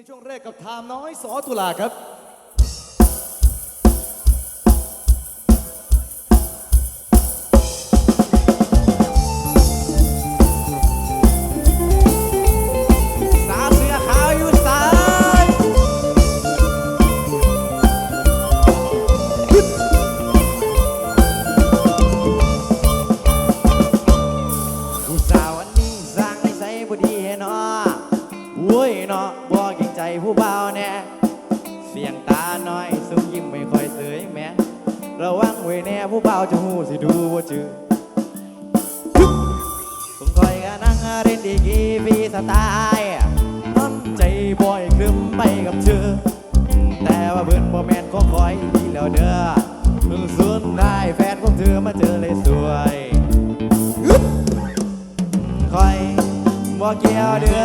ในช่วงแรกกับไทม์น้อยสอตุลาครับ ใจผู้เบาแน่เสียงตาน้อยซุ่มยิ้มไม่ค่อยเสยแม้ระวังไว้แน่ผู้เบาจะหูสิดูว่าจือผมคอยกันนั่งเล่นดีกีฟีสไตล์น้ำใจบ่อยคลึมไปกับเธอแต่ว่าเบิ่นบ่แม่นขอคอยดีแล้วเด้อเพิ่งสุดได้แฟนของเธอมาเจอเลยสวยคอยบ่เกี่ยวเดือ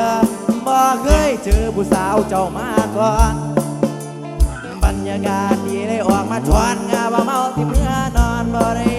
บ่เคยเจอผู้สาวเจ้ามาก่อน บรรยากาศดีเลยออกมาชวนงาว่าเมาที่เมื่อนอนบ่ได้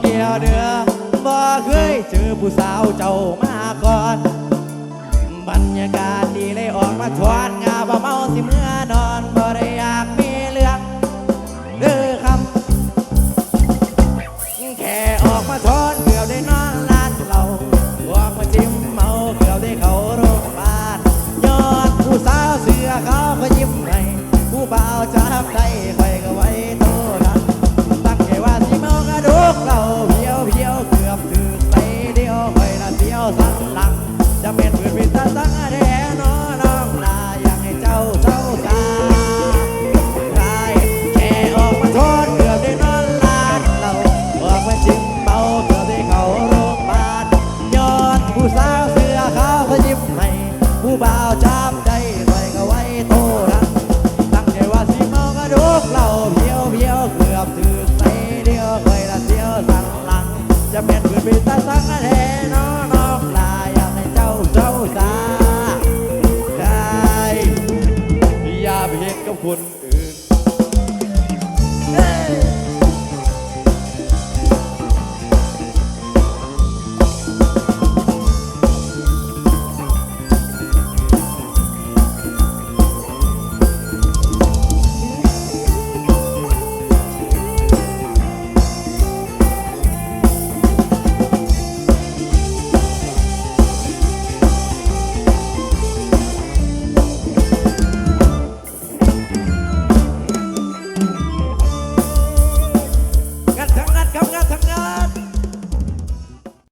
เกี่ยวเดือบ่เคยเจอผู้สาวเจ้ามาก่อน บรรยากาศดีเลยออกมาชวนงาบ่เมาสิเมื่อนอนบ่ได้อยากมีเรื่องเด้อคำแค่ออกมาทนเกือบได้นอนลานเราออกมาจิ้มเมาเกือบได้เข้าโรงพยาบาลยอดผู้สาวเสือเขาก็ยิ้มให้ผู้บ่าวจับได้คอย เป็นเพื่อนเป็นตา อบคุณ